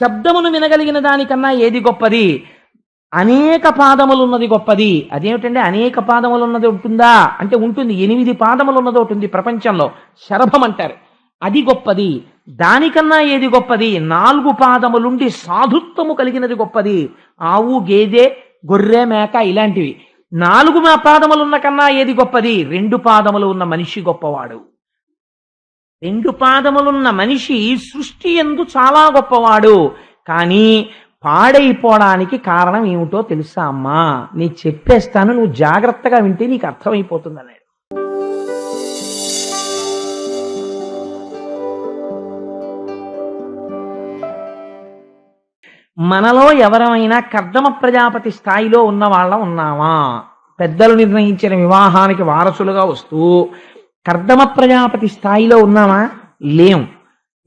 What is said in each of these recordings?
శబ్దమును వినగలిగిన దానికన్నా ఏది గొప్పది? అనేక పాదములు ఉన్నది గొప్పది. అదేమిటంటే అనేక పాదములు ఉన్నది ఉంటుందా? అంటే ఉంటుంది. ఎనిమిది పాదములు ఉన్నది ఉంటుంది ప్రపంచంలో. శరభం అంటారు. అది గొప్పది. దానికన్నా ఏది గొప్పది? నాలుగు పాదములుండి సాధుత్వము కలిగినది గొప్పది. ఆవు గేదె గొర్రె మేక ఇలాంటివి. నాలుగు మా పాదములున్న కన్నా ఏది గొప్పది? రెండు పాదములు ఉన్న మనిషి గొప్పవాడు. రెండు పాదములున్న మనిషి సృష్టి ఎందు చాలా గొప్పవాడు. కానీ పాడైపోవడానికి కారణం ఏమిటో తెలుసా అమ్మా? నేను చెప్పేస్తాను నువ్వు జాగ్రత్తగా వింటే నీకు అర్థమైపోతుంది అన్నాడు మనలో ఎవరమైనా కర్దమ ప్రజాపతి స్థాయిలో ఉన్న వాళ్ళం ఉన్నామా? పెద్దలు నిర్ణయించిన వివాహానికి వారసులుగా వస్తూ కర్దమ ప్రజాపతి స్థాయిలో ఉన్నామా? లేం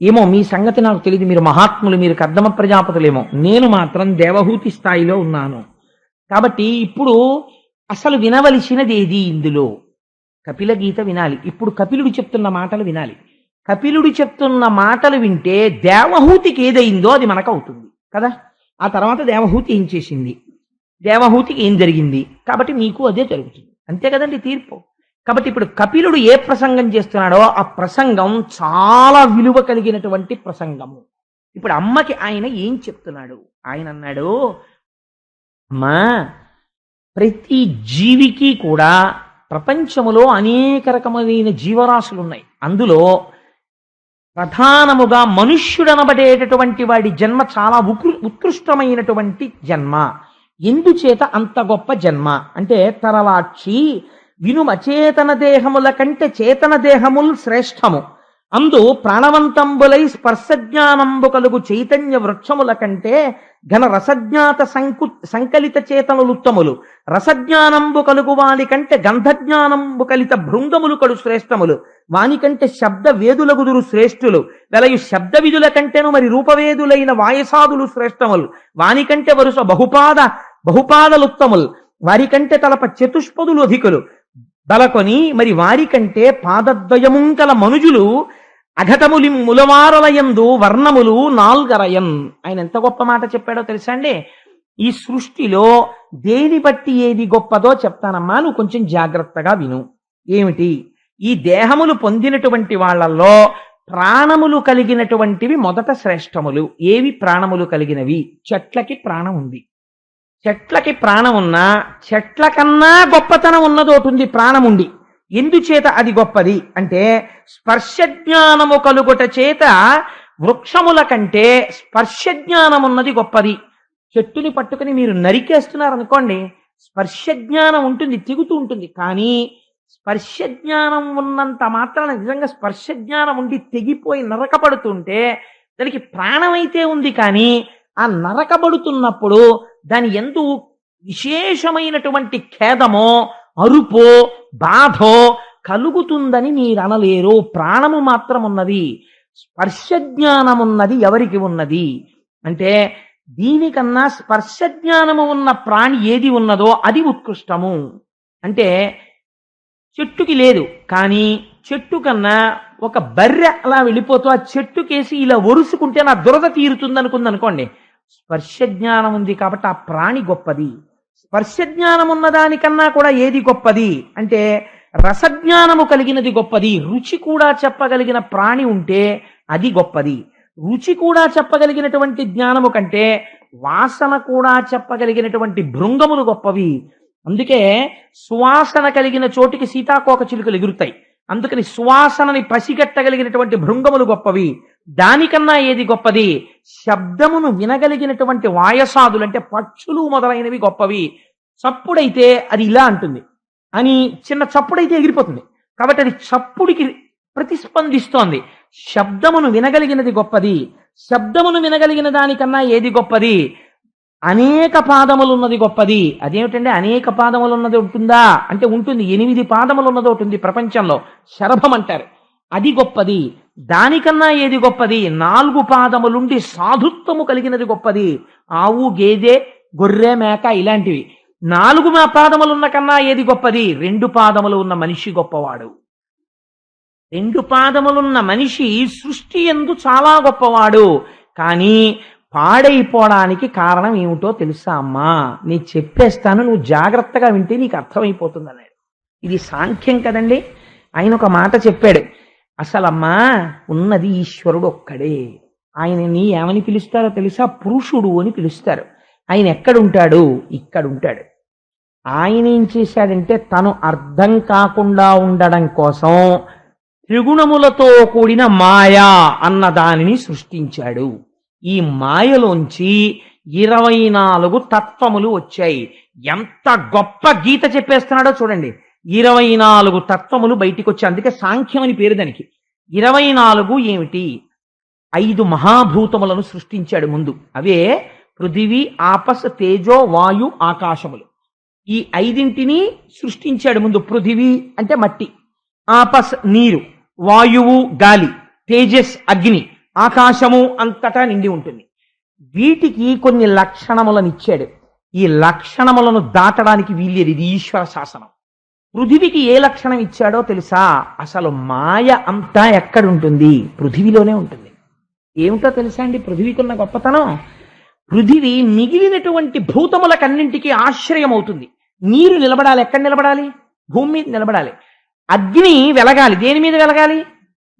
ఏమో మీ సంగతి నాకు తెలియదు మీరు మహాత్ములు మీరు కర్దమ ప్రజాపతులేమో నేను మాత్రం దేవహూతి స్థాయిలో ఉన్నాను. కాబట్టి ఇప్పుడు అసలు వినవలసినది ఏది ఇందులో? కపిల గీత వినాలి. ఇప్పుడు కపిలుడు చెప్తున్న మాటలు వినాలి. కపిలుడు చెప్తున్న మాటలు వింటే దేవహూతికి ఏదైందో అది మనకు అవుతుంది కదా? ఆ తర్వాత దేవహూతి ఏం చేసింది? దేవహూతికి ఏం జరిగింది? కాబట్టి మీకు అదే జరుగుతుంది. అంతే కదండి తీర్పు? కాబట్టి ఇప్పుడు కపిలుడు ఏ ప్రసంగం చేస్తున్నాడో ఆ ప్రసంగం చాలా విలువ కలిగినటువంటి ప్రసంగము. ఇప్పుడు అమ్మకి ఆయన ఏం చెప్తున్నాడు? ఆయన అన్నాడు అమ్మా ప్రతి జీవికి కూడా ప్రపంచములో అనేక రకమైన జీవరాశులు ఉన్నాయి అందులో ప్రధానముగా మనుష్యుడనబడేటటువంటి వాడి జన్మ చాలా ఉకృ ఉత్కృష్టమైనటువంటి జన్మ. ఎందుచేత అంత గొప్ప జన్మ? అంటే తరలాక్షి వినుమచేతన దేహముల కంటే చేతన దేహముల్ శ్రేష్టము. అందు ప్రాణవంతంబులై స్పర్శజ్ఞానంబు కలుగు చైతన్య వృక్షముల కంటే ఘన రసజ్ఞాత సంకు సంకలిత చేతనులుత్తములు. రసజ్ఞానంబు కలుగు వాని కంటే గంధజ్ఞానంబు కలిత భృంగములు కడు శ్రేష్టములు. వాని కంటే శబ్ద వేదులగుదురు శ్రేష్ఠులు. వెలయు శబ్ద విధుల కంటేను మరి రూపవేదులైన వాయసాదులు శ్రేష్టములు. వాని కంటే వరుస బహుపాద బహుపాదలుత్తములు. వారి కంటే తలప చతుష్పదులు అధికులు. బలకొని మరి వారికంటే పాదద్వయముంకల మనుజులు అఘటములి ములవారలయందు వర్ణములు నాల్గరయం. ఆయన ఎంత గొప్ప మాట చెప్పాడో తెలుసా అండి? ఈ సృష్టిలో దేని బట్టి ఏది గొప్పదో చెప్తానమ్మా. నువ్వు కొంచెం జాగ్రత్తగా విను. ఏమిటి? ఈ దేహములు పొందినటువంటి వాళ్ళల్లో ప్రాణములు కలిగినటువంటివి మొదట శ్రేష్టములు. ఏవి ప్రాణములు కలిగినవి? చెట్లకి ప్రాణం ఉంది. చెట్లకి ప్రాణం ఉన్నా చెట్ల కన్నా గొప్పతనం ఉన్నదోటుంది ఉంది ప్రాణం ఉండి ఎందుచేత అది గొప్పది? అంటే స్పర్శ జ్ఞానము కలుగుట చేత వృక్షముల కంటే స్పర్శ జ్ఞానం ఉన్నది గొప్పది. చెట్టుని పట్టుకుని మీరు నరికేస్తున్నారు అనుకోండి స్పర్శ జ్ఞానం ఉంటుంది తిగుతూ ఉంటుంది. కానీ స్పర్శ జ్ఞానం ఉన్నంత మాత్రాన నిజంగా స్పర్శ జ్ఞానం ఉండి తెగిపోయి నరకబడుతుంటే దానికి ప్రాణమైతే ఉంది కానీ ఆ నరకబడుతున్నప్పుడు దాని ఎందు విశేషమైనటువంటి ఖేదమో అరుపో బాధో కలుగుతుందని మీరు అనలేరు. ప్రాణము మాత్రం ఉన్నది స్పర్శ జ్ఞానమున్నది ఎవరికి ఉన్నది? అంటే దీనికన్నా స్పర్శ జ్ఞానము ఉన్న ప్రాణి ఏది ఉన్నదో అది ఉత్కృష్టము. అంటే చెట్టుకి లేదు కానీ చెట్టు కన్నా ఒక బర్రె అలా వెళ్ళిపోతూ ఆ చెట్టుకేసి ఇలా ఒరుసుకుంటే నా దురద తీరుతుంది అనుకుంది అనుకోండి స్పర్శ జ్ఞానం ఉంది కాబట్టి ఆ ప్రాణి గొప్పది. స్పర్శ జ్ఞానం ఉన్నదానికన్నా కూడా ఏది గొప్పది? అంటే రసజ్ఞానము కలిగినది గొప్పది. రుచి కూడా చెప్పగలిగిన ప్రాణి ఉంటే అది గొప్పది. రుచి కూడా చెప్పగలిగినటువంటి జ్ఞానము కంటే వాసన కూడా చెప్పగలిగినటువంటి భృంగములు గొప్పవి. అందుకే సువాసన కలిగిన చోటికి సీతాకోక చిలుకలు ఎగురుతాయి. అందుకని సువాసనని పసిగట్టగలిగినటువంటి భృంగములు గొప్పవి. దానికన్నా ఏది గొప్పది? శబ్దమును వినగలిగినటువంటి వాయసాదులు అంటే పక్షులు మొదలైనవి గొప్పవి. చప్పుడైతే అది ఇలా అంటుంది. అని చిన్న చప్పుడైతే ఎగిరిపోతుంది. కాబట్టి అది చప్పుడికి ప్రతిస్పందిస్తోంది. శబ్దమును వినగలిగినది గొప్పది. శబ్దమును వినగలిగిన దానికన్నా ఏది గొప్పది? అనేక పాదములున్నది గొప్పది. అదేమిటంటే అనేక పాదములు ఉన్నది ఉంటుందా? అంటే ఉంటుంది. ఎనిమిది పాదములు ఉన్నది ఉంటుంది ప్రపంచంలో. శరభం అంటారు. అది గొప్పది. దానికన్నా ఏది గొప్పది? నాలుగు పాదములుండి సాధుత్వము కలిగినది గొప్పది. ఆవు గేదె గొర్రె మేక ఇలాంటివి. నాలుగు మా పాదములున్న కన్నా ఏది గొప్పది? రెండు పాదములు ఉన్న మనిషి గొప్పవాడు. రెండు పాదములున్న మనిషి సృష్టి ఎందు చాలా గొప్పవాడు. కానీ పాడైపోవడానికి కారణం ఏమిటో తెలుసా అమ్మా? నేను చెప్పేస్తాను నువ్వు జాగ్రత్తగా వింటే నీకు అర్థమైపోతుంది అన్నాడు ఇది సాంఖ్యం కదండి? ఆయన ఒక మాట చెప్పాడు. అసలమ్మా ఉన్నది ఈశ్వరుడు ఒక్కడే. ఆయనని ఏమని పిలుస్తారో తెలుసా? పురుషుడు అని పిలుస్తారు. ఆయన ఎక్కడుంటాడు? ఇక్కడ ఉంటాడు ఆయన ఏం చేశాడంటే తను అర్థం కాకుండా ఉండడం కోసం త్రిగుణములతో కూడిన మాయా అన్న దానిని సృష్టించాడు. ఈ మాయలోంచి ఇరవై నాలుగు తత్వములు వచ్చాయి. ఎంత గొప్ప గీత చెప్పేస్తున్నాడో చూడండి. ఇరవై నాలుగు తత్వములు బయటికి వచ్చాయి అందుకే సాంఖ్యం అని పేరు దానికి. ఇరవై నాలుగు ఏమిటి? ఐదు మహాభూతములను సృష్టించాడు ముందు. అవే పృథివీ ఆపస్ తేజో వాయు ఆకాశములు. ఈ ఐదింటిని సృష్టించాడు ముందు పృథివీ అంటే మట్టి. ఆపస్ నీరు వాయువు గాలి తేజస్ అగ్ని ఆకాశము అంతటా నిండి ఉంటుంది. వీటికి కొన్ని లక్షణములను ఇచ్చాడు. ఈ లక్షణములను దాటడానికి వీల్లేదు ఇది ఈశ్వర శాసనం. పృథివికి ఏ లక్షణం ఇచ్చాడో తెలుసా? అసలు మాయ అంతా ఎక్కడుంటుంది? పృథివిలోనే ఉంటుంది. ఏమిటో తెలుసా అండి పృథివికి ఉన్న గొప్పతనం? పృథివి మిగిలినటువంటి భూతములకన్నింటికి ఆశ్రయం అవుతుంది నీరు నిలబడాలి. ఎక్కడ నిలబడాలి? భూమి మీద నిలబడాలి. అగ్ని వెలగాలి. దేని మీద వెలగాలి?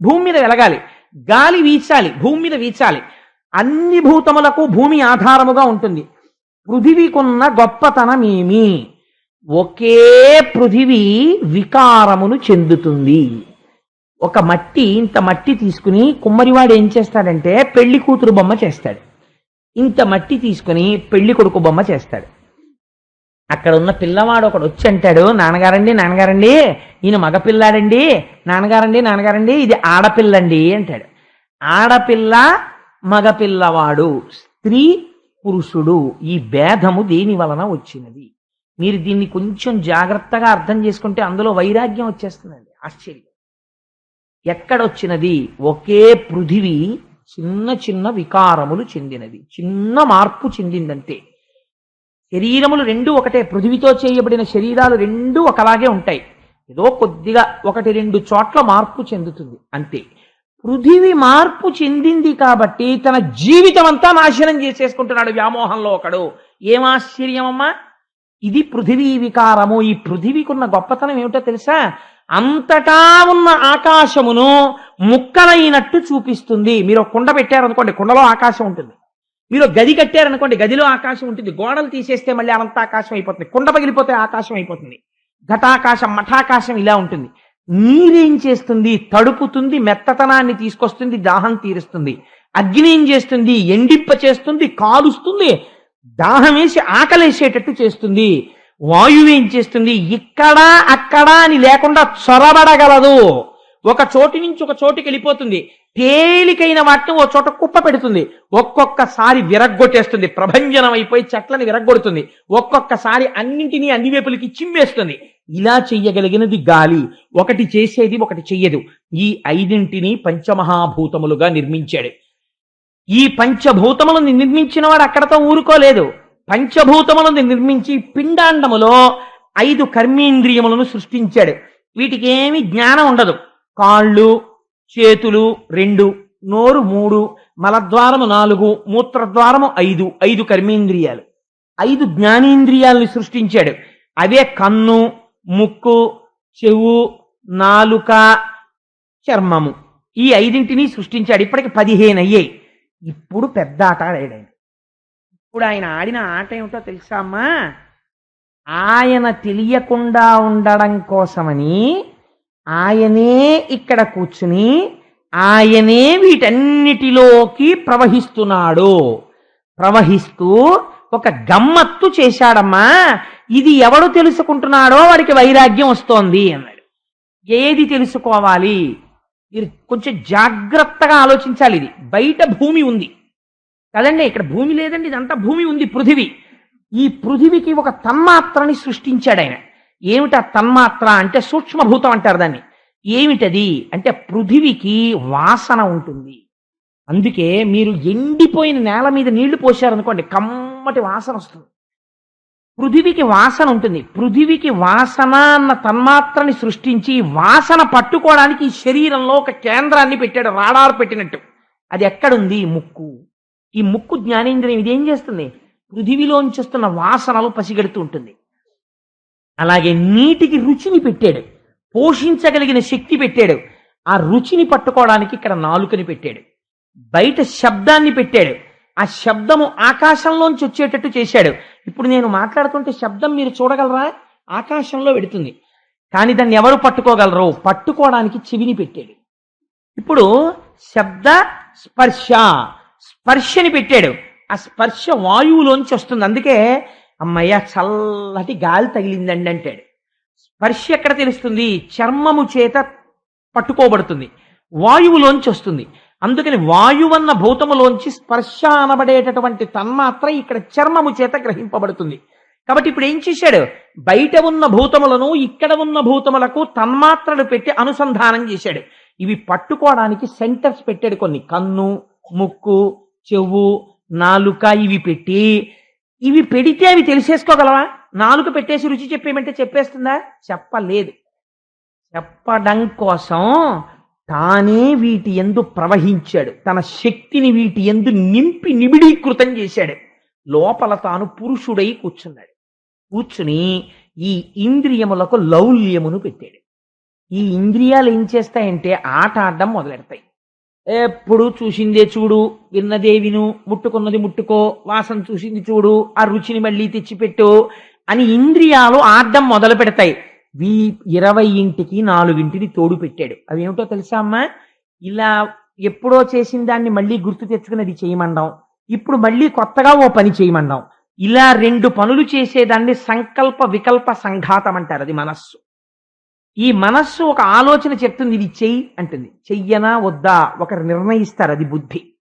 భూమి మీద వెలగాలి. గాలి వీచాలి. భూమి మీద వీచాలి. అన్ని భూతములకు భూమి ఆధారముగా ఉంటుంది. పృథివీకున్న గొప్పతనం ఏమి ఒకే పృథివీ వికారమును చెందుతుంది. ఒక మట్టి ఇంత మట్టి తీసుకుని కుమ్మరివాడు ఏం చేస్తాడంటే పెళ్ళి కూతురు బొమ్మ చేస్తాడు. ఇంత మట్టి తీసుకుని పెళ్ళి కొడుకు బొమ్మ చేస్తాడు. అక్కడ ఉన్న పిల్లవాడు ఒకడు వచ్చి అంటాడు నాన్నగారండి నాన్నగారండి ఈయన మగపిల్లాడండి నాన్నగారండి నాన్నగారండి ఇది ఆడపిల్లండి అంటాడు. ఆడపిల్ల మగపిల్లవాడు స్త్రీ పురుషుడు. ఈ భేదము దేని వలన వచ్చినది? మీరు దీన్ని కొంచెం జాగ్రత్తగా అర్థం చేసుకుంటే అందులో వైరాగ్యం వచ్చేస్తుందండి. ఆశ్చర్యం. ఎక్కడొచ్చినది? ఒకే పృథివీ చిన్న చిన్న వికారములు చెందినది. చిన్న మార్పు చెందిందంతే శరీరములు రెండు ఒకటే పృథివితో చేయబడిన శరీరాలు రెండు ఒకలాగే ఉంటాయి. ఏదో కొద్దిగా ఒకటి రెండు చోట్ల మార్పు చెందుతుంది. అంతే. పృథివి మార్పు చెందింది కాబట్టి తన జీవితం అంతా నాశనం చేసేసుకుంటున్నాడు వ్యామోహంలో ఒకడు. ఏం ఆశ్చర్యమమ్మా? ఇది పృథివీ వికారము. ఈ పృథివీకున్న గొప్పతనం ఏమిటో తెలుసా? అంతటా ఉన్న ఆకాశమును ముక్కలైనట్టు చూపిస్తుంది. మీరు కుండ పెట్టారనుకోండి కుండలో ఆకాశం ఉంటుంది. మీరు గది కట్టారనుకోండి గదిలో ఆకాశం ఉంటుంది. గోడలు తీసేస్తే మళ్ళీ అనంత ఆకాశం అయిపోతుంది. కుండ పగిలిపోతే ఆకాశం అయిపోతుంది. ఘటాకాశం మఠాకాశం ఇలా ఉంటుంది. నీరేం చేస్తుంది? తడుపుతుంది మెత్తతనాన్ని తీసుకొస్తుంది దాహం తీరుస్తుంది. అగ్ని ఏం చేస్తుంది? ఎండిప్ప చేస్తుంది కాలుస్తుంది దాహం వేసి ఆకలేసేటట్టు చేస్తుంది. వాయువు ఏం చేస్తుంది? ఇక్కడ అక్కడ అని లేకుండా చొరబడగలదు. ఒక చోటు నుంచి ఒక చోటుకి వెళ్ళిపోతుంది. తేలికైన వాటిని ఓ చోట కుప్ప పెడుతుంది. ఒక్కొక్కసారి విరగ్గొట్టేస్తుంది. ప్రభంజనం అయిపోయి చెట్లని విరగ్గొడుతుంది. ఒక్కొక్కసారి అన్నింటినీ అన్ని వైపులకి చిమ్మేస్తుంది. ఇలా చెయ్యగలిగినది గాలి. ఒకటి చేసేది ఒకటి చెయ్యదు. ఈ ఐదింటిని పంచమహాభూతములుగా నిర్మించాడు. ఈ పంచభూతములను నిర్మించిన వాడు అక్కడతో ఊరుకోలేదు. పంచభూతములను నిర్మించి పిండాండములో ఐదు కర్మేంద్రియములను సృష్టించాడు. వీటికి ఏమి జ్ఞానం ఉండదు. కాళ్ళు చేతులు రెండు నోరు మూడు మలద్వారము నాలుగు మూత్రద్వారము ఐదు ఐదు కర్మేంద్రియాలు. ఐదు జ్ఞానేంద్రియాలను సృష్టించాడు. అవే కన్ను ముక్కు చెవు నాలుక చర్మము. ఈ ఐదింటిని సృష్టించాడు. ఇప్పటికి పదిహేను అయ్యాయి ఇప్పుడు పెద్ద ఆట ఆడాడు. ఆయన ఇప్పుడు ఆయన ఆడిన ఆట ఏమిటో తెలుసా అమ్మా? ఆయన తెలియకుండా ఉండడం కోసమని ఆయనే ఇక్కడ కూర్చుని ఆయనే వీటన్నిటిలోకి ప్రవహిస్తున్నాడు. ప్రవహిస్తూ ఒక గమ్మత్తు చేశాడమ్మా. ఇది ఎవడు తెలుసుకుంటున్నాడో వాడికి వైరాగ్యం వస్తోంది అన్నాడు. ఏది తెలుసుకోవాలి? మీరు కొంచెం జాగ్రత్తగా ఆలోచించాలి ఇది. బయట భూమి ఉంది. కదండి ఇక్కడ భూమి లేదండి ఇదంతా భూమి ఉంది పృథివీ. ఈ పృథివికి ఒక తన్మాత్రని సృష్టించాడు ఆయన. ఏమిటా తన్మాత్ర అంటే సూక్ష్మభూతం అంటారు దాన్ని. ఏమిటది అంటే పృథివికి వాసన ఉంటుంది. అందుకే మీరు ఎండిపోయిన నేల మీద నీళ్ళు పోశారనుకోండి కమ్మటి వాసన వస్తుంది. పృథివికి వాసన ఉంటుంది. పృథివికి వాసన అన్న తన్మాత్రని సృష్టించి వాసన పట్టుకోవడానికి శరీరంలో ఒక కేంద్రాన్ని పెట్టాడు రాడార్ పెట్టినట్టు. అది ఎక్కడుంది? ముక్కు. ఈ ముక్కు జ్ఞానేంద్రియం ఇదేం చేస్తుంది? పృథివిలోంచి వస్తున్న వాసనలు పసిగడుతూ ఉంటుంది. అలాగే నీటికి రుచిని పెట్టాడు. పోషించగలిగిన శక్తి పెట్టాడు. ఆ రుచిని పట్టుకోవడానికి ఇక్కడ నాలుకని పెట్టాడు. బయట శబ్దాన్ని పెట్టాడు. ఆ శబ్దము ఆకాశంలోంచి వచ్చేటట్టు చేశాడు. ఇప్పుడు నేను మాట్లాడుతుంటే శబ్దం మీరు చూడగలరా? ఆకాశంలో పెడుతుంది కానీ దాన్ని ఎవరు పట్టుకోగలరు? పట్టుకోవడానికి చెవిని పెట్టాడు. ఇప్పుడు శబ్ద స్పర్శ స్పర్శని పెట్టాడు. ఆ స్పర్శ వాయువులోంచి వస్తుంది. అందుకే అమ్మయ్య చల్లటి గాలి తగిలిందండి అంటాడు. స్పర్శ ఎక్కడ తెలుస్తుంది? చర్మము చేత పట్టుకోబడుతుంది. వాయువులోంచి వస్తుంది. అందుకని వాయువన్న భూతములోంచి స్పర్శ అనబడేటటువంటి తన్మాత్ర ఇక్కడ చర్మము చేత గ్రహింపబడుతుంది. కాబట్టి ఇప్పుడు ఏం చేశాడు? బయట ఉన్న భూతములను ఇక్కడ ఉన్న భూతములకు తన్మాత్రలు పెట్టి అనుసంధానం చేశాడు. ఇవి పట్టుకోవడానికి సెంటర్స్ పెట్టాడు కొన్ని. కన్ను ముక్కు చెవు నాలుక ఇవి పెట్టి ఇవి పెడితే అవి తెలిసేసుకోగలవా? నాలుక పెట్టేసి రుచి చెప్పేయమంటే చెప్పేస్తుందా? చెప్పలేదు. చెప్పడం కోసం తానే వీటి ఎందు ప్రవహించాడు. తన శక్తిని వీటి ఎందు నింపి నిబిడీకృతం చేశాడు. లోపల తాను పురుషుడై కూర్చున్నాడు. కూర్చుని ఈ ఇంద్రియములకు లౌల్యమును పెట్టాడు. ఈ ఇంద్రియాలు ఏం చేస్తాయంటే ఆట ఆడడం మొదలెడతాయి. ఎప్పుడు చూసిందే చూడు విన్నదేవిను ముట్టుకున్నది ముట్టుకో వాసన చూసింది చూడు ఆ రుచిని మళ్ళీ తెచ్చిపెట్టు అని ఇంద్రియాలు ఆడడం మొదలు పెడతాయి వీ ఇరవై ఇంటికి నాలుగింటిని తోడు పెట్టాడు. అవి ఏమిటో తెలుసా అమ్మా? ఇలా ఎప్పుడో చేసిన దాన్ని మళ్ళీ గుర్తు తెచ్చుకున్నది చేయమండం ఇప్పుడు మళ్ళీ కొత్తగా ఓ పని చేయమండం ఇలా రెండు పనులు చేసేదాన్ని సంకల్ప వికల్ప సంఘాతం అంటారు. అది మనస్సు. ఈ మనస్సు ఒక ఆలోచన చెప్తుంది ఇది చెయ్యి అంటుంది. చెయ్యనా వద్దా? ఒకరు నిర్ణయిస్తారు అది బుద్ధి.